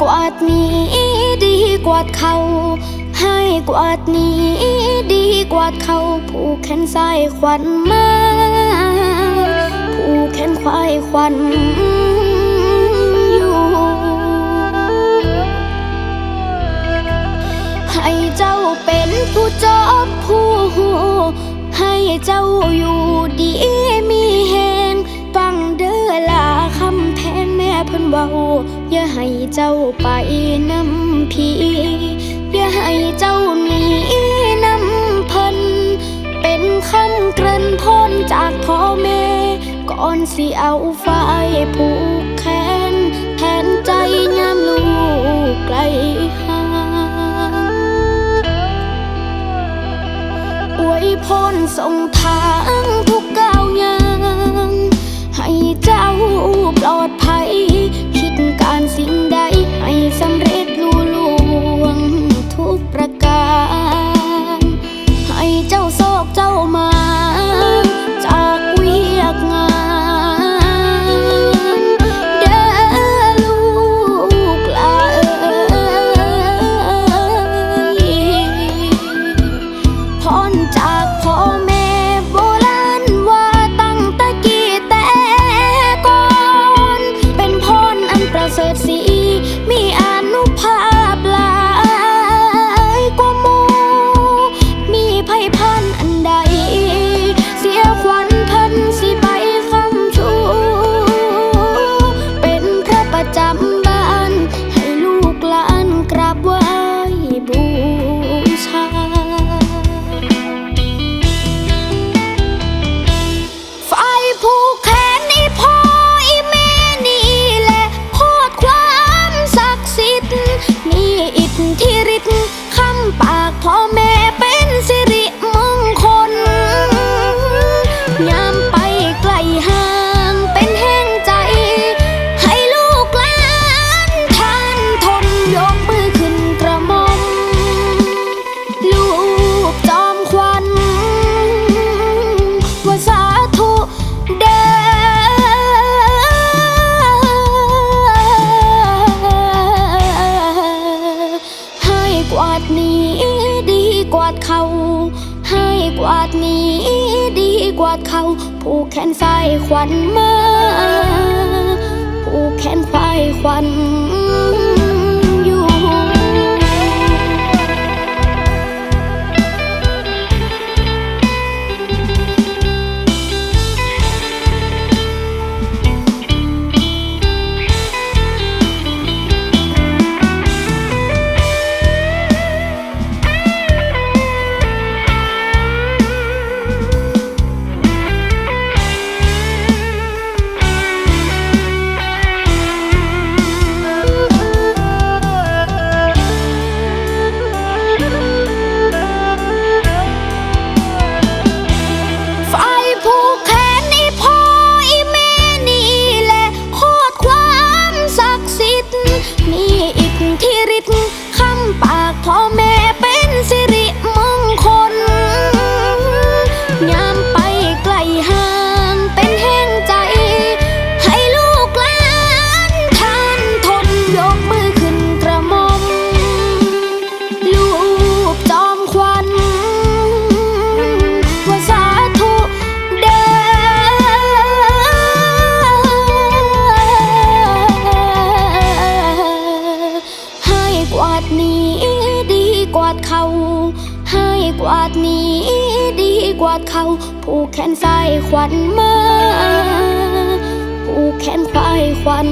กวาดนี้ดีกว่าเขา ให้กวาดนี้ดีกว่าเขาผูกแขนซ้ายขวัญมาผูกแขนควายขวัญอยู่ให้เจ้าเป็นผู้จอบผู้หูให้เจ้าอยู่ดี อย่าให้เจ้าไปน้ำพีอย่าให้เจ้าหนีน้ำพิ่นเป็นคำเกริ่นพ้นจากพ่อแม่ ก่อนสิเอาฝ้ายผูกแขนแทนใจยามลูกไกลห่างอวยพรส่งทาง อิทธิฤทธิ์คำปากพ่อแม่เป็นสิริมงคลยามไปไกลห่า กวาดนี้ดีกว่าเขา ผูกแขนซ้ายขวัญมา ผูกแขนควายขวัญ กวาดนี้ดีกวาดเขา ให้กวาดนี้ดีกวาดเขา ผูกแขนซ้ายขวัญมา ผูกแขนควายขวัญ